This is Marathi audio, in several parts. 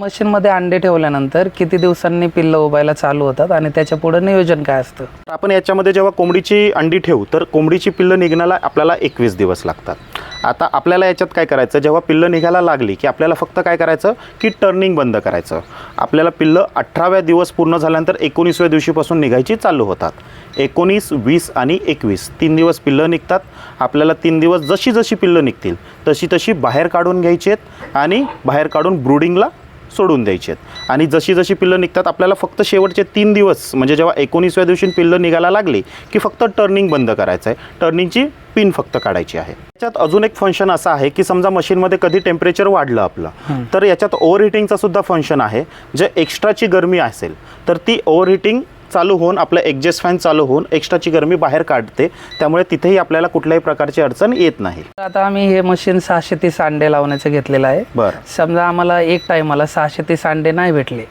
मशीनमध्ये अंडे ठेवल्यानंतर किती दिवसांनी पिल्लं उभायला चालू होतात आणि त्याच्या पुढे नियोजन काय असतं? तर आपण याच्यामध्ये जेव्हा कोंबडीची अंडी ठेवू तर कोंबडीची पिल्लं निघण्याला आपल्याला एकवीस दिवस लागतात. आता आपल्याला याच्यात काय करायचं जेव्हा पिल्लं निघायला लागली की आपल्याला फक्त काय करायचं की टर्निंग बंद करायचं. आपल्याला पिल्लं अठराव्या दिवस पूर्ण झाल्यानंतर एकोणीसव्या दिवशीपासून निघायची चालू होतात. एकोणीस वीस आणि एकवीस तीन दिवस पिल्लं निघतात. आपल्याला तीन दिवस जशी जशी पिल्लं निघतील तशी तशी बाहेर काढून घ्यायची आहेत आणि बाहेर काढून ब्रुडिंगला सोडून द्यायची आहेत. आणि जशी जशी पिल्लं निघतात आपल्याला फक्त शेवटचे तीन दिवस म्हणजे जेव्हा एकोणीसव्या दिवशी पिल्लं निघायला लागली की फक्त टर्निंग बंद करायचं आहे. टर्निंगची पिन फक्त काढायची आहे. याच्यात अजून एक फंक्शन असं आहे की समजा मशीनमध्ये कधी टेम्परेचर वाढलं आपलं तर याच्यात ओव्हर हिटिंगचा सुद्धा फंक्शन आहे. जे एक्स्ट्राची गरमी असेल तर ती ओव्हर हिटिंग चालू होऊन आपलं एक्झेस्ट फॅन चालू होऊन एक्स्ट्राची गरमी बाहेर काढते. त्यामुळे तिथेही आपल्याला कुठल्याही प्रकारची अडचण येत नाही. आता आम्ही हे मशीन सहाशे तीस अंडे लावण्याचं घेतलेलं आहे. बरं. समजा आम्हाला एक टायमाला सहाशे तीस अंडे नाही भेटले.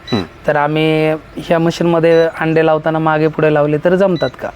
तर आम्ही ह्या मशीनमध्ये अंडे लावताना मागे पुढे लावले तर जमतात का?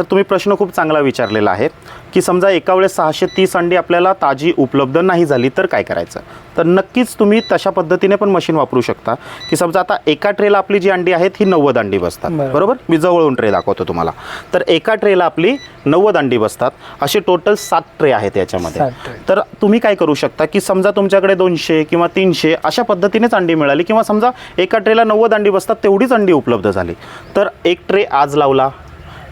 तर तुम्ही प्रश्न खूप चांगला विचारलेला आहे की समजा एका वेळेस सहाशे तीस अंडी आपल्याला ताजी उपलब्ध नाही झाली तर काय करायचं? तर नक्कीच तुम्ही तशा पद्धतीने पण मशीन वापरू शकता की समजा आता एका ट्रेला आपली जी अंडी आहेत ही नव्वद अंडी बसतात. बरोबर. मी जवळून ट्रे दाखवतो तुम्हाला. तर एका ट्रेला आपली नव्वद अंडी बसतात. असे टोटल सात ट्रे आहेत याच्यामध्ये. तर तुम्ही काय करू शकता की समजा तुमच्याकडे दोनशे किंवा तीनशे अशा पद्धतीनेच अंडी मिळाली किंवा समजा एका ट्रेला नव्वद अंडी बसतात तेवढीच अंडी उपलब्ध झाली. तर एक ट्रे आज लावला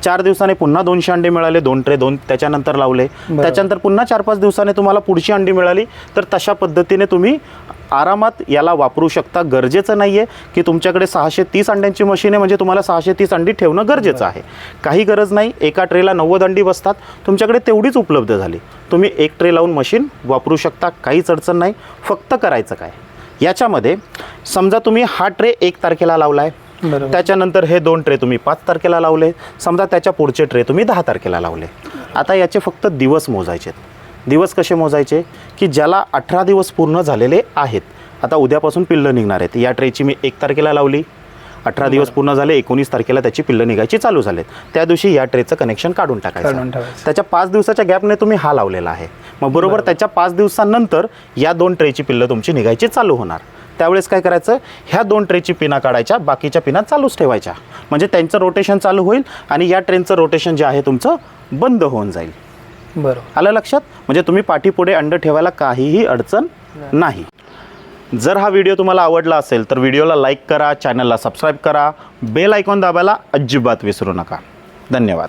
चार दिवसाने पुन्हा दोनशे अंडे मिळाले दोन ट्रे दोन त्याच्यानंतर लावले. त्याच्यानंतर पुन्हा चार पाच दिवसाने तुम्हाला पुढची अंडी मिळाली. तर तशा पद्धतीने तुम्ही आरामात याला वापरू शकता. गरजेचं नाही आहे की तुमच्याकडे सहाशे तीस अंड्यांची मशीन आहे म्हणजे तुम्हाला सहाशे तीस अंडी ठेवणं गरजेचं आहे. काही गरज नाही. एका ट्रेला नव्वद अंडी बसतात. तुमच्याकडे तेवढीच उपलब्ध झाली. तुम्ही एक ट्रे लावून मशीन वापरू शकता. काहीच अडचण नाही. फक्त करायचं काय? याच्यामध्ये समजा तुम्ही हा ट्रे एक तारखेला लावला आहे त्याच्यानंतर हे दोन ट्रे तुम्ही पाच तारखेला लावले. समजा त्याच्या पुढचे ट्रे तुम्ही दहा तारखेला लावले. आता याचे फक्त दिवस मोजायचे दिवस कसे मोजायचे? की ज्याला अठरा दिवस पूर्ण झालेले आहेत. आता उद्यापासून पिल्लं निघणार आहेत. या ट्रेची मी एक तारखेला लावली. अठरा दिवस पूर्ण झाले एकोणीस तारखेला त्याची पिल्लं निघायची चालू झालेत. त्या दिवशी या ट्रेचं कनेक्शन काढून टाकायचं. त्याच्या पाच दिवसाच्या गॅपने तुम्ही हा लावलेला आहे. मग बरोबर. त्याच्या पाच दिवसांनंतर या दोन ट्रेची पिल्लं तुमची निघायची चालू होणार. त्यावेळेस काय करायचं? ह्या दोन ट्रेची पिना काढायच्या बाकीच्या पिना चालूच ठेवायच्या. म्हणजे त्यांचं रोटेशन चालू होईल आणि या ट्रेनचं रोटेशन जे आहे तुमचं बंद होऊन जाईल. बरोबर. आलं लक्षात? म्हणजे तुम्ही पाठीपुढे अंड ठेवायला काहीही अडचण नाही. जर हा व्हिडिओ तुम्हाला आवडला असेल तर व्हिडिओला लाईक करा चॅनलला सबस्क्राईब करा. बेल आयकॉन दाबायला अजिबात विसरू नका. धन्यवाद.